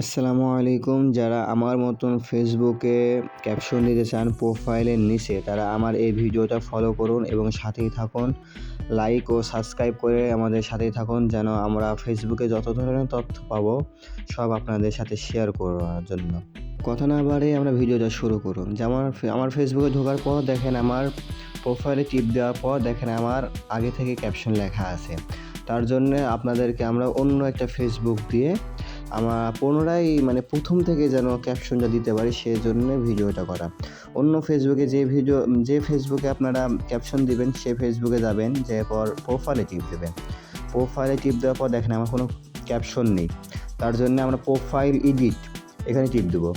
আসসালামু আলাইকুম। যারা আমার মতন ফেসবুকে ক্যাপশন দিতে চান প্রোফাইলের নিচে, তারা আমার এই ভিডিওটা ফলো করুন এবং সাথেই থাকুন। লাইক ও সাবস্ক্রাইব করে আমাদের সাথেই থাকুন যেন আমরা ফেসবুকে যত ধরনের তথ্য পাবো, সব আপনাদের সাথে শেয়ার করার জন্য। কথা না বাড়ে আমরা ভিডিওটা শুরু করুন। যেমন আমার ফেসবুকে ঢোকার পর দেখেন আমার প্রোফাইলে টিপ দেওয়ার পর দেখেন আমার আগে থেকে ক্যাপশন লেখা আছে। তার জন্য আপনাদেরকে আমরা অন্য একটা ফেসবুক দিয়ে আমরা পুনরায় মানে প্রথম থেকে যেন ক্যাপশনটা দিতে পারি সেই জন্য ভিডিওটা করা। অন্য ফেসবুকে যে ভিডিও, যে ফেসবুকে আপনারা ক্যাপশন দিবেন সেই ফেসবুকে যাবেন যে পর প্রোফাইলে টিপ দেবেন। প্রোফাইলে টিপ দেওয়ার পর দেখেন আমার কোনো ক্যাপশন নেই। তার জন্য আমরা প্রোফাইল এডিট এখানে টিপ দেবো।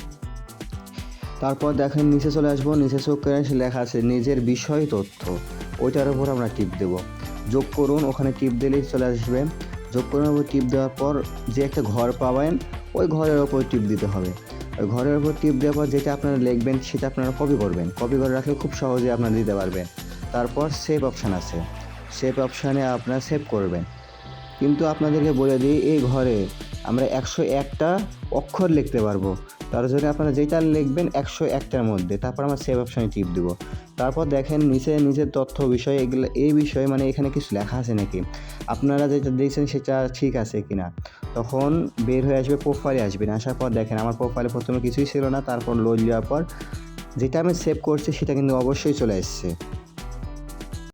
তারপর দেখেন নিচে চলে আসব। নিচে চোখ লেখা আছে, নিজের বিষয় তথ্য। ওইটার উপর আমরা টিপ দেবো। যোগ করুন, ওখানে টিপ দিলেই চলে আসবে। যোগ করার উপর টিপ দেওয়ার পর যে একটা ঘর পাবেন, ওই ঘরের ওপর টিপ দিতে হবে। ওই ঘরের ওপর টিপ দেওয়ার পর যেটা আপনারা লিখবেন, সেটা আপনারা কপি করবেন। কপি করে রাখলে খুব সহজে আপনারা দিতে পারবেন। তারপর সেভ অপশান আছে। সেভ অপশানে আপনারা সেভ করবেন। কিন্তু আপনাদেরকে বলে দিই, এই ঘরে আমরা একশো একটা অক্ষর লিখতে পারব। তার জন্য আপনারা যেটা লিখবেন একশো একটার মধ্যে, তারপর আমরা সেভ অপশানে টিপ দেবো। তারপর দেখেন নিচে নিজের তথ্য বিষয় এগুলো, এই বিষয়ে মানে এখানে কিছু লেখা আছে নাকি? আপনারা যেটা দেখছেন সেটা ঠিক আছে কি না তখন বের হয়ে আসবে প্রোফাইলে আসবেন, আসার পর দেখেন আমার প্রোফাইলে প্রথমে কিছুই ছিল না, তারপর লোড দেওয়ার পর যেটা আমি সেভ করছি সেটা কিন্তু অবশ্যই চলে এসছে।